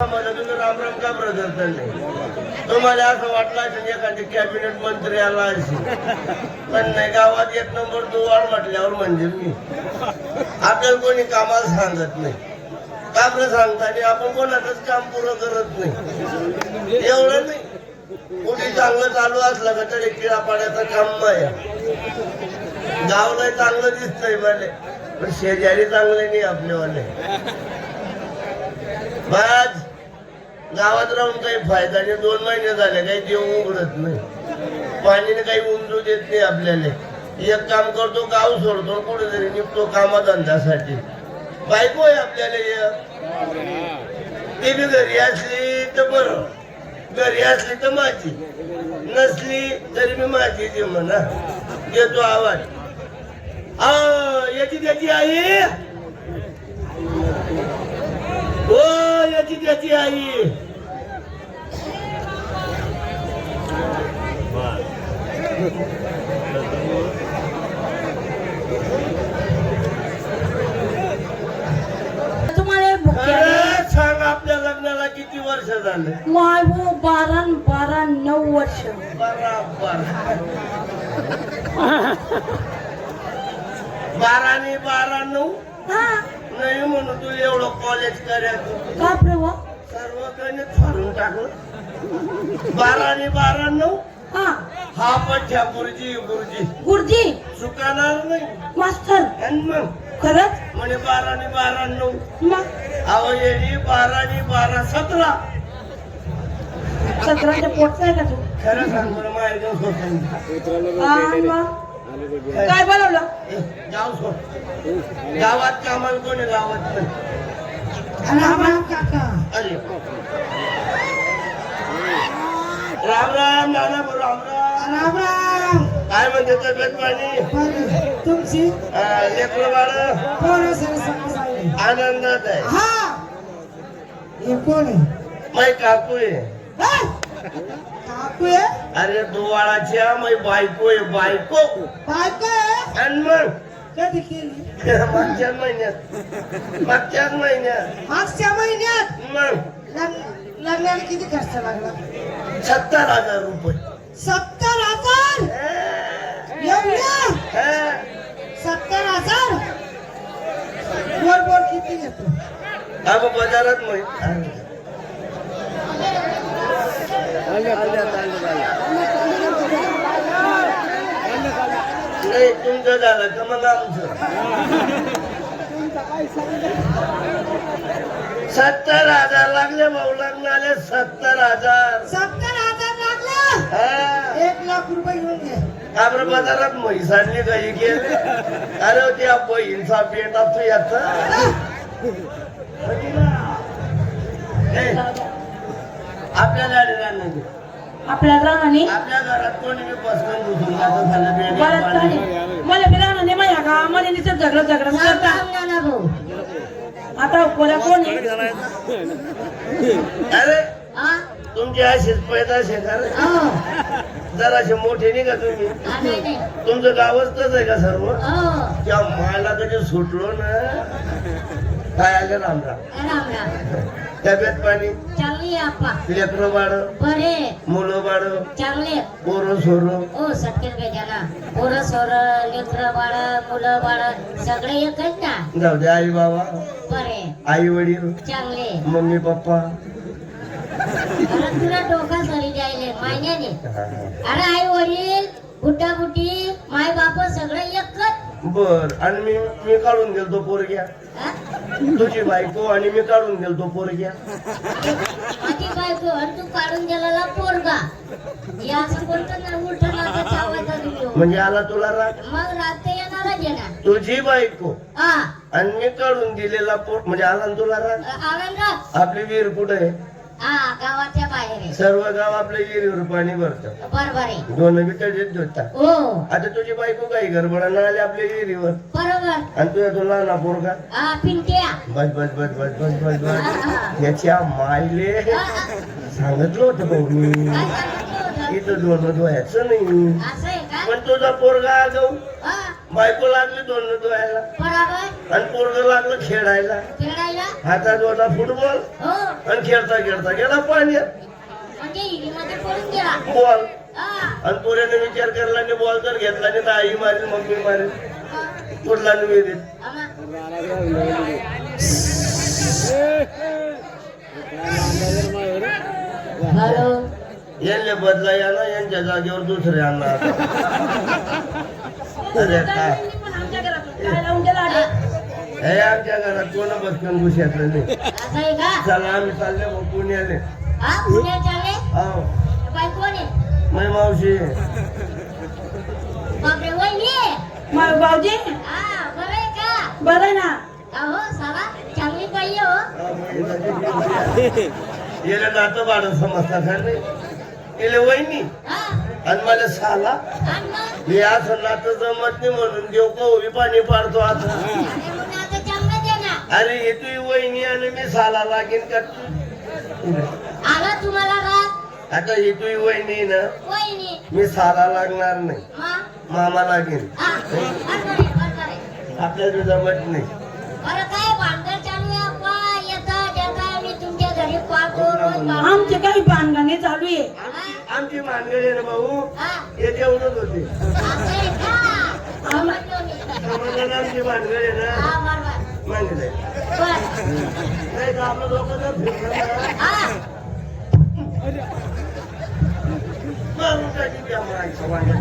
मला तुम्ही राम का ब्रदर नाही? तुम्हाला असं वाटलं असेल एखादी कॅबिनेट मंत्री आला असेल. पण नाही गावात एक नंबर तू वाढ म्हटल्यावर म्हणजे मी. आपल्याला कोणी कामाला सांगत नाही. का बरं सांगताना आपण कोणाचंच काम पूर्ण करत नाही. एवढं नाही. कुठे चांगलं चालू असलं का तरी किळा पाण्याचं काम नाही गावला चांगलं दिसतंय मला. पण शेजारी चांगले नाही आपल्यावाले. बाज. गावात राहून काही फायदा नाही दोन महिने झाले काही देव उघडत नाही. पाणीने काही उमजू देत नाही आपल्याला. एक काम करतो गाव सोडतो कुठेतरी निघतो कामाधंद्यासाठी. बायको आहे आपल्याला ती बी घरी असली तर बरं. घरी असली तर माझी. नसली तरी मी माझी जे म्हणा. देतो आवाज. आ याची त्याची आई? हो याची त्याची आई. सांग आपल्या लग्नाला किती वर्ष झाले? माय हो बारा न बारा नऊ वर्ष. बराबर. बारा बारा नऊ? हा. तू एवढं कॉलेज करायचं का प्रभू? सर्व गणित फाडून टाकलं बारा आणि बारा नऊ हा हा पठ्या गुरुजी गुरुजी. गुरुजी. चुकणार नाही. मास्तर. आणि मग? खरंच? म्हणे बारा आणि बारा नऊ मग? अहो येली बारा आणि बारा सतरा. सतराच्या पोट नाही का तू? खरं सांग बरं माहेर हा, मग. काय बनवलं? सोड. गावात कामाला कोणी गावात नाही राम काका. अरे. राम राम नाना राम राम. राम राम. काय म्हणते तब्येत पाणी? तुमची? लेकरं बाळ? आनंदात आहे. हा. हे कोण आहे? मै काकू आहे? काकू आहे अरे दुवाळाच्या मै बायको आहे बायको. बायको आहे? आणि मग? कधी केली? मागच्याच महिन्यात. मागच्याच महिन्यात. मागच्या महिन्यात? मग? लग्न- लग्नाला किती खर्च लागला? सत्तर हजार रुपये. सत्तर हजार? एवढ्या हा. सत्तर हजार? बोर बोर किती घेतो? मग बाजारात माहीत नाही तुमचं झालं का मग आमचं सत्तर हजार लागले भाऊ लग्नाले सत्तर हजार. सत्तर हजार लागला? हा. एक लाख रुपये घेऊन घे. बाजारात म्हैस आणली काही गेले? अरे त्या बहीणचा पेटा तू याच. आपल्या गाडीला नाही. आपल्या राहणे आपल्या घरात कोणी बी पसकन घुसून जातं झालं बेडी परत पाणी. काढे. मला बी राहणे माझ्या झगडं झगडं करता. आता कोणा कोण आहे? अरे तुमची अशीच पैदा शेकार जराशे मोठे नाही का तुम्ही? तुमचं गावच तच आहे का सर्व? त्या मायला कधी सुटलो ना? काय आले रामराम तब्येत पाणी? चांगली आपा लेकरं बाळ बरे. मुलं बाळ चांगले. पोरं सोरं. ओ सत्य बेजाना पोरं सोर लेकर बाळ मुलं बाळ सगळे एकच ना? जाऊ दे आई बाबा. बरे. आई वडील चांगले. Mummy papa. अरे तुला डोका सरी जायले महिन्याने अरे आई वडील बुड्डा बुड्डी माय बाप सगळे एकच बर आणि मी मी काढून गेलतो पोरग्या. हा? तुझी बायको आणि मी काढून गेलतो पोरग्या. माझी बायको आणि तू काढून गेलेला पोरगा. हे असं बोलतो ना उलट नाकाचा आवाज दिलो म्हणजे आला तुला राग? मग रात्र येणारच येणार तुझी बायको हा. आणि मी काढून दिलेला पोर म्हणजे आला ना तुला राग? आपली विहीर कुठे आहे? हा गावाच्या बाहेर आहे. सर्व गाव आपल्या विहिरीवर पाणी भरतं. बरोबर आहे. दोन बिटत होता हो. आता तुझी बायको काही गडबडा आली आपल्या विहिरीवर? बरोबर आणि तुझ्या तुला ना पोरगा? पिंट्या. बस बस बस बस बस बस बस. याच्या मायले. सांगितलं होतं भाऊ मी? इथं दोन धुवायचं नाही. पण तुझा पोरगा हा बायको लागली दोन धुवायला आणि पोरग लागलं खेळायला. हातात होता फुटबॉल. हो. आणि खेळता खेळता गेला पाण्यात म्हणजे बॉल. आणि पोऱ्याने विचार करला बॉल जर घेतला नाही तर आई मारेल मम्मी मारेल. कुठला यांना बदला या ना यांच्या जागेवर दुसरे आणणार. अरे काय? आमच्या घरात. हे आमच्या घरात कोण बसकन घुशातलं नाही. चला आम्ही चालले मग पुण्याले. हा हो. मावशी. भाऊजी? हा बरं ना. अहो चांगली पाहिजे हो. नातं समजता नाही वहिनी हा. आणि मला साला. हे असं नातं जमत नाही म्हणून देव कवळी पाणी पाडतो आता अरे हे तू वहिनी आणि मी साला लागेन का आला तुम्हाला आता ही तू वहिनी ना मी साला लागणार नाही. मग मामा लागेल. हा आहे आपल्याला जमत नाही. आमचे काही बांधकामे चालू आहे. हा? आमची मानगडी ना भाऊ हा? हे जेवणच होते. आमची मानगडी ना. हा, बरं. नाही तर आपलं लोक जर फिरलं ना, हा? मारून टाकीन त्या माणसाला.